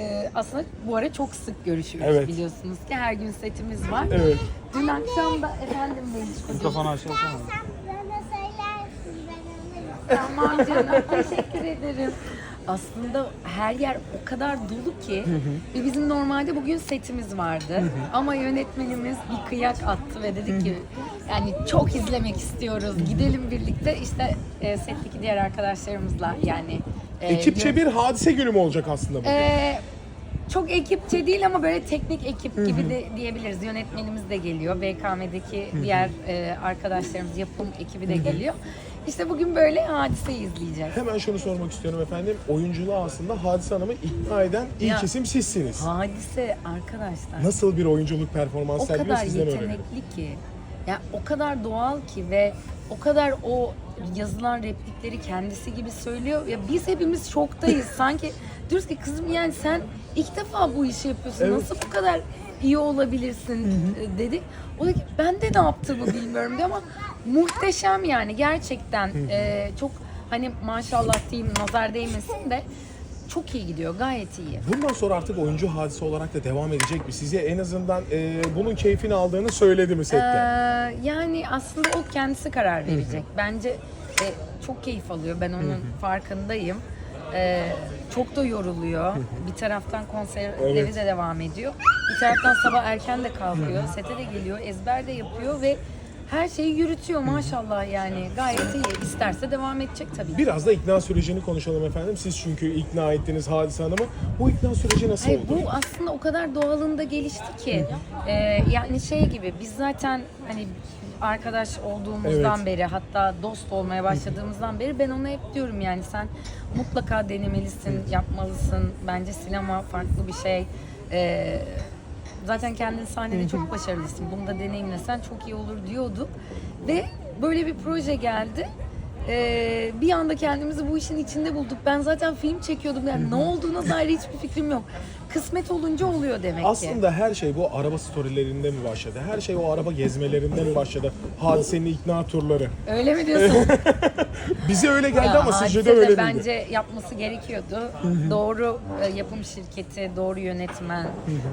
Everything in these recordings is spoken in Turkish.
e, aslında bu ara çok sık görüşüyoruz Evet. biliyorsunuz ki her gün setimiz var. Evet. Dün akşam da efendim Hocam. Mikrofonu açalım. Sen bana söylersin ben onu Tamam canım teşekkür ederim. Aslında her yer o kadar dolu ki ve bizim normalde bugün setimiz vardı ama yönetmenimiz bir kıyak attı ve dedi ki yani çok izlemek istiyoruz gidelim birlikte işte e, setteki diğer arkadaşlarımızla yani e, Ekipçe bir hadise günü mü olacak aslında bugün? Ee, çok ekipçe değil ama böyle teknik ekip gibi de diyebiliriz. Yönetmenimiz de geliyor. BKM'deki diğer e, arkadaşlarımız, yapım ekibi de geliyor. İşte bugün böyle hadiseyi izleyeceğiz. Hemen şunu sormak istiyorum efendim. Oyunculuğa aslında Hadise Hanım'ı ikna eden ilk Ya. isim sizsiniz. Hadise arkadaşlar. Nasıl bir oyunculuk performansı o sergiliyor kadar sizden öğrenelim. yetenekli ki. Ya o kadar doğal ki ve o kadar o yazılan replikleri kendisi gibi söylüyor. Ya biz hepimiz şoktayız. Sanki diyoruz ki kızım yani sen ilk defa bu işi yapıyorsun. Evet. Nasıl bu kadar iyi olabilirsin e, dedik. O da ki ben de ne yaptığımı bilmiyorum diyor ama muhteşem yani gerçekten e, çok hani maşallah diyeyim nazar değmesin de çok iyi gidiyor gayet iyi. Bundan sonra artık oyuncu hadise olarak da devam edecek mi? Size en azından e, bunun keyfini aldığını söyledi mi Ee, sette? yani aslında o kendisi karar verecek. Bence e, çok keyif alıyor. Ben onun farkındayım. Ee, çok da yoruluyor. Bir taraftan konserleri Evet. de devam ediyor. Bir taraftan sabah erken de kalkıyor. Sete de geliyor. Ezber de yapıyor ve her şeyi yürütüyor maşallah yani. Gayet iyi. İsterse devam edecek tabii. Biraz da ikna sürecini konuşalım efendim. Siz çünkü ikna ettiniz Hadise Hanım'ı. Bu ikna süreci nasıl Hayır, oldu? bu aslında o kadar doğalında gelişti ki e, yani şey gibi biz zaten hani arkadaş olduğumuzdan Evet. beri hatta dost olmaya başladığımızdan beri ben ona hep diyorum yani sen mutlaka denemelisin, yapmalısın. Bence sinema farklı bir şey. E, zaten kendin sahnede çok başarılısın. Bunu da deneyimlesen çok iyi olur diyordu. Ve böyle bir proje geldi. Ee, bir anda kendimizi bu işin içinde bulduk. Ben zaten film çekiyordum. Yani ne olduğuna dair hiçbir fikrim yok. Kısmet olunca oluyor demek ki. Aslında her şey bu araba storylerinde mi başladı? Her şey o araba gezmelerinde mi başladı? Hadisenin ikna turları. Öyle mi diyorsun? Bize öyle geldi ama sizce de hadise öyle miydi? Bence yapması gerekiyordu. doğru e, yapım şirketi, doğru yönetmen,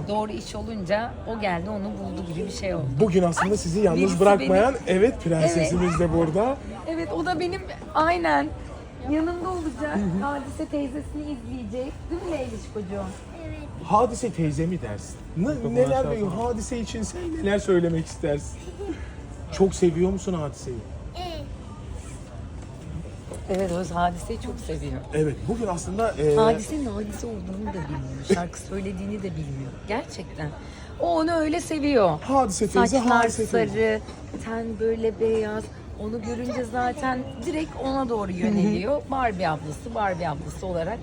doğru iş olunca o geldi onu buldu gibi bir şey oldu. Bugün aslında sizi yalnız Birisi bırakmayan evet prensesimiz de burada. Evet o da benim aynen yanımda olacak. Hadise teyzesini izleyecek. Değil mi Leyliş kocuğum? Hadise teyze mi dersin? Ne- neler bir hadise için sen neler söylemek istersin? Çok seviyor musun hadiseyi? Evet. Evet Öz Hadise'yi çok seviyor. Evet bugün aslında e, Hadisenin hadise olduğunu da bilmiyor. Şarkı söylediğini de bilmiyor. Gerçekten. O onu öyle seviyor. hadise teyze Saçlar hadise teyze. sarı, ten böyle beyaz. Onu görünce zaten direkt ona doğru yöneliyor. Barbie ablası, Barbie ablası olarak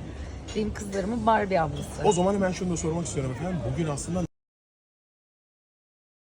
benim kızlarımın Barbie ablası. O zaman hemen şunu da sormak istiyorum efendim. Bugün aslında